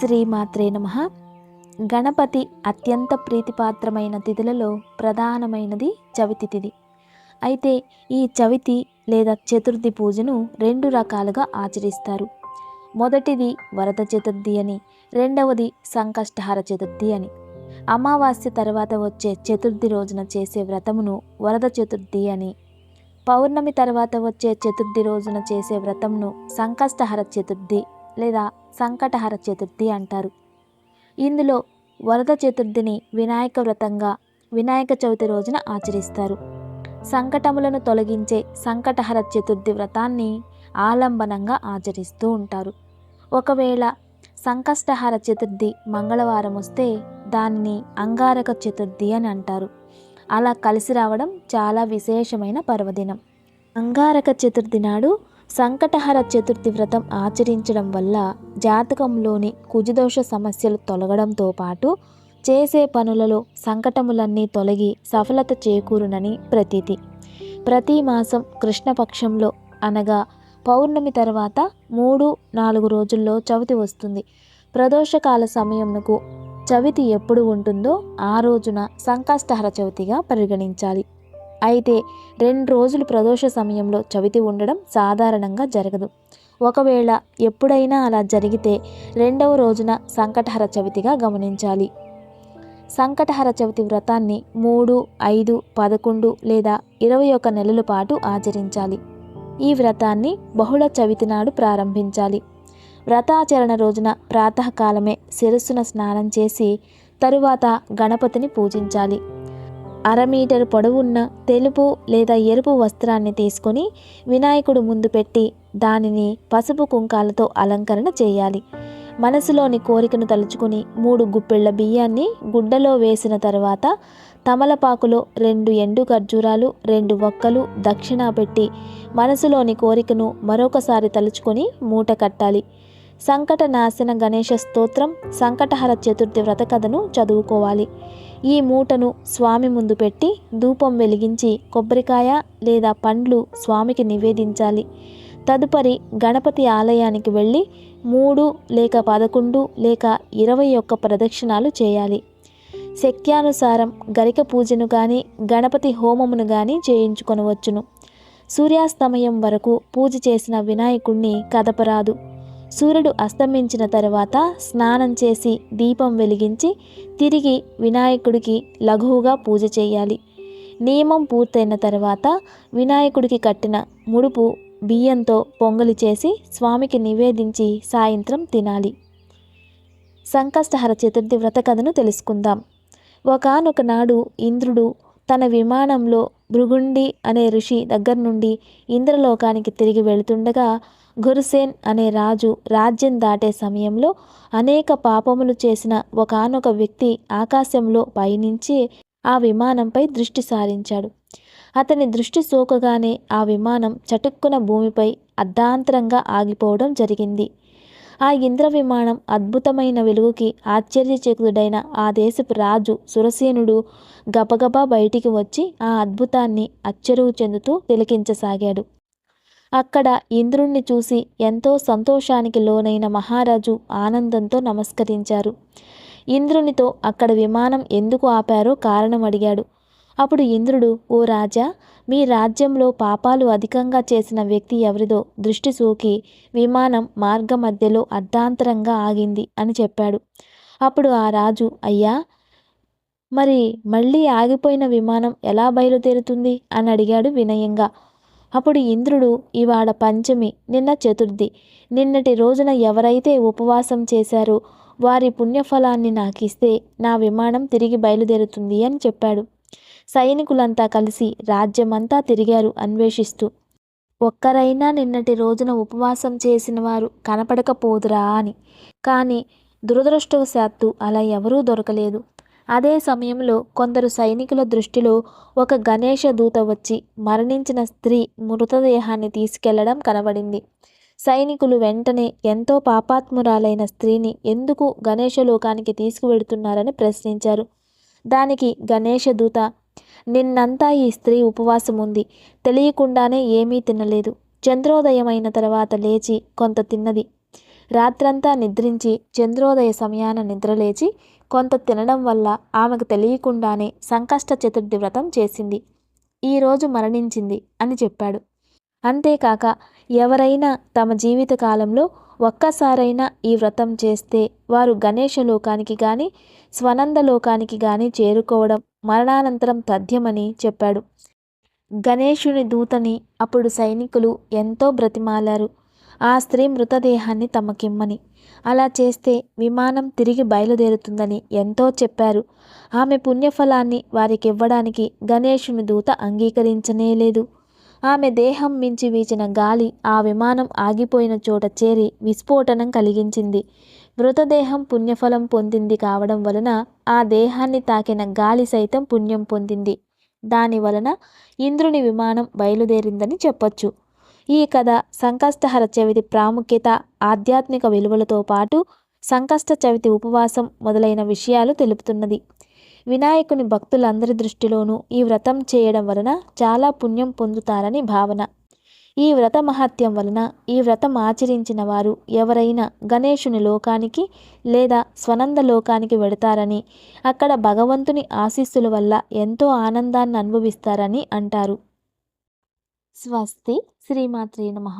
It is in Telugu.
శ్రీమాత్రే నమ. గణపతి అత్యంత ప్రీతిపాత్రమైన తిథులలో ప్రధానమైనది చవితి తిథి. అయితే ఈ చవితి లేదా చతుర్థి పూజను రెండు రకాలుగా ఆచరిస్తారు. మొదటిది వరద చతుర్థి అని రెండవది సంకష్టహార చతుర్థి అని. అమావాస్య తర్వాత వచ్చే చతుర్థి రోజున చేసే వ్రతమును వరద చతుర్థి అని. పౌర్ణమి తర్వాత వచ్చే చతుర్థి రోజున చేసే వ్రతంను సంకష్టహర చతుర్థి లేదా సంకటహర చతుర్థి అంటారు. ఇందులో వరద చతుర్థిని వినాయక వ్రతంగా వినాయక చవితి రోజున ఆచరిస్తారు. సంకటములను తొలగించే సంకటహర చతుర్థి వ్రతాన్ని ఆలంబనంగా ఆచరిస్తూ ఉంటారు. ఒకవేళ సంకష్టహర చతుర్థి మంగళవారం వస్తే దాన్ని అంగారక చతుర్థి అని అంటారు. అలా కలిసి రావడం చాలా విశేషమైన పర్వదినం. అంగారక చతుర్థి నాడు సంకటహర చతుర్థి వ్రతం ఆచరించడం వల్ల జాతకంలోని కుజదోష సమస్యలు తొలగడంతో పాటు చేసే పనులలో సంకటములన్నీ తొలగి సఫలత చేకూరునని ప్రతీతి. ప్రతి మాసం కృష్ణపక్షంలో అనగా పౌర్ణమి తర్వాత మూడు నాలుగు రోజుల్లో చవితి వస్తుంది. ప్రదోషకాల సమయంకు చవితి ఎప్పుడు ఉంటుందో ఆ రోజున సంకష్టహర చవితిగా పరిగణించాలి. అయితే రెండు రోజులు ప్రదోష సమయంలో చవితి ఉండడం సాధారణంగా జరగదు. ఒకవేళ ఎప్పుడైనా అలా జరిగితే రెండవ రోజున సంకటహర చవితిగా గమనించాలి. సంకటహర చవితి వ్రతాన్ని మూడు ఐదు పదకొండు లేదా ఇరవై ఒక నెలల పాటు ఆచరించాలి. ఈ వ్రతాన్ని బహుళ చవితి నాడు ప్రారంభించాలి. వ్రతాచరణ రోజున ప్రాతకాలమే శిరస్సున స్నానం చేసి తరువాత గణపతిని పూజించాలి. అర మీటర్ పొడవున్న తెలుపు లేదా ఎరుపు వస్త్రాన్ని తీసుకొని వినాయకుడు ముందు పెట్టి దానిని పసుపు కుంకాలతో అలంకరణ చేయాలి. మనసులోని కోరికను తలుచుకుని మూడు గుప్పెళ్ళ బియ్యాన్ని గుడ్డలో వేసిన తర్వాత తమలపాకులో రెండు ఎండు ఖర్జూరాలు రెండు వక్కలు దక్షిణ పెట్టి మనసులోని కోరికను మరొకసారి తలుచుకొని మూట కట్టాలి. సంకట నాశన గణేష స్తోత్రం సంకటహర చతుర్థి వ్రత కథను చదువుకోవాలి. ఈ మూటను స్వామి ముందు పెట్టి ధూపం వెలిగించి కొబ్బరికాయ లేదా పండ్లు స్వామికి నివేదించాలి. తదుపరి గణపతి ఆలయానికి వెళ్ళి మూడు లేక పదకొండు లేక ఇరవై ఒక్క ప్రదక్షిణాలు చేయాలి. శక్త్యానుసారం గరిక పూజను కానీ గణపతి హోమమును కానీ చేయించుకొనవచ్చును. సూర్యాస్తమయం వరకు పూజ చేసిన వినాయకుణ్ణి కదపరాదు. సూర్యుడు అస్తమించిన తర్వాత స్నానం చేసి దీపం వెలిగించి తిరిగి వినాయకుడికి లఘువుగా పూజ చేయాలి. నియమం పూర్తయిన తర్వాత వినాయకుడికి కట్టిన ముడుపు బియ్యంతో పొంగలి చేసి స్వామికి నివేదించి సాయంత్రం తినాలి. సంకష్టహర చతుర్థి వ్రత కథను తెలుసుకుందాం. ఒకనొక నాడు ఇంద్రుడు తన విమానంలో భృగుండి అనే ఋషి దగ్గర నుండి ఇంద్రలోకానికి తిరిగి వెళుతుండగా గురుసేన్ అనే రాజు రాజ్యం దాటే సమయంలో అనేక పాపములు చేసిన ఒకనొక వ్యక్తి ఆకాశంలో పయనించి ఆ విమానంపై దృష్టి సారించాడు. అతని దృష్టి సోకగానే ఆ విమానం చటుక్కున భూమిపై అర్ధాంతరంగా ఆగిపోవడం జరిగింది. ఆ ఇంద్ర విమానం అద్భుతమైన వెలుగుకి ఆశ్చర్యచకుడైన ఆ దేశపు రాజు సురసేనుడు గబగబా బయటికి వచ్చి ఆ అద్భుతాన్ని అచ్చరువు చెందుతూ తిలకించసాగాడు. అక్కడ ఇంద్రుణ్ణి చూసి ఎంతో సంతోషానికి లోనైన మహారాజు ఆనందంతో నమస్కరించారు. ఇంద్రునితో అక్కడ విమానం ఎందుకు ఆపారో కారణం అడిగాడు. అప్పుడు ఇంద్రుడు ఓ రాజా మీ రాజ్యంలో పాపాలు అధికంగా చేసిన వ్యక్తి ఎవరిదో దృష్టి సోకి విమానం మార్గ మధ్యలో అర్ధాంతరంగా ఆగింది అని చెప్పాడు. అప్పుడు ఆ రాజు అయ్యా మరి మళ్ళీ ఆగిపోయిన విమానం ఎలా బయలుదేరుతుంది? అని అడిగాడు వినయంగా. అప్పుడు ఇంద్రుడు ఇవాళ పంచమి నిన్న చతుర్థి. నిన్నటి రోజున ఎవరైతే ఉపవాసం చేశారో వారి పుణ్యఫలాన్ని నాకిస్తే నా విమానం తిరిగి బయలుదేరుతుంది అని చెప్పాడు. సైనికులంతా కలిసి రాజ్యమంతా తిరిగారు అన్వేషిస్తూ. ఒక్కరైనా నిన్నటి రోజున ఉపవాసం చేసిన వారు కనపడకపోదురా అని. కానీ దురదృష్టవశాత్తు అలా ఎవరూ దొరకలేదు. అదే సమయంలో కొందరు సైనికుల దృష్టిలో ఒక గణేష దూత వచ్చి మరణించిన స్త్రీ మృతదేహాన్ని తీసుకెళ్ళడం కనబడింది. సైనికులు వెంటనే ఎంతో పాపాత్మురాలైన స్త్రీని ఎందుకు గణేశలోకానికి తీసుకువెడుతున్నారని ప్రశ్నించారు. దానికి గణేష దూత నిన్నంతా ఈ స్త్రీ ఉపవాసం ఉంది. తెలియకుండానే ఏమీ తినలేదు. చంద్రోదయమైన తర్వాత లేచి కొంత తిన్నది. రాత్రంతా నిద్రించి చంద్రోదయ సమయాన నిద్రలేచి కొంత తినడం వల్ల ఆమెకు తెలియకుండానే సంకష్ట చతుర్థి వ్రతం చేసింది. ఈరోజు మరణించింది అని చెప్పాడు. అంతేకాక ఎవరైనా తమ జీవిత కాలంలో ఒక్కసారైనా ఈ వ్రతం చేస్తే వారు గణేష లోకానికి కానీ స్వనంద లోకానికి కానీ చేరుకోవడం మరణానంతరం తథ్యమని చెప్పాడు. గణేషుని దూతని అప్పుడు సైనికులు ఎంతో బ్రతిమాలారు. ఆ స్త్రీ మృతదేహాన్ని తమకిమ్మని. అలా చేస్తే విమానం తిరిగి బయలుదేరుతుందని ఎంతో చెప్పారు. ఆమె పుణ్యఫలాన్ని వారికి ఇవ్వడానికి గణేశుని దూత అంగీకరించనే లేదు. ఆమె దేహం మించి వీచిన గాలి ఆ విమానం ఆగిపోయిన చోట చేరి విస్ఫోటనం కలిగించింది. మృతదేహం పుణ్యఫలం పొందింది కావడం వలన ఆ దేహాన్ని తాకిన గాలి సైతం పుణ్యం పొందింది. దాని వలన ఇంద్రుని విమానం బయలుదేరిందని చెప్పొచ్చు. ఈ కథ సంకష్టహర చవితి ప్రాముఖ్యత ఆధ్యాత్మిక విలువలతో పాటు సంకష్ట చవితి ఉపవాసం మొదలైన విషయాలు తెలుపుతున్నది. వినాయకుని భక్తులందరి దృష్టిలోనూ ఈ వ్రతం చేయడం వలన చాలా పుణ్యం పొందుతారని భావన. ఈ వ్రత మహత్యం వలన ఈ వ్రతం ఆచరించిన వారు ఎవరైనా గణేశుని లోకానికి లేదా స్వనంద లోకానికి వెడతారని అక్కడ భగవంతుని ఆశీస్సుల వల్ల ఎంతో ఆనందాన్ని అనుభవిస్తారని అంటారు. స్వస్తి శ్రీమాత్రే నమః.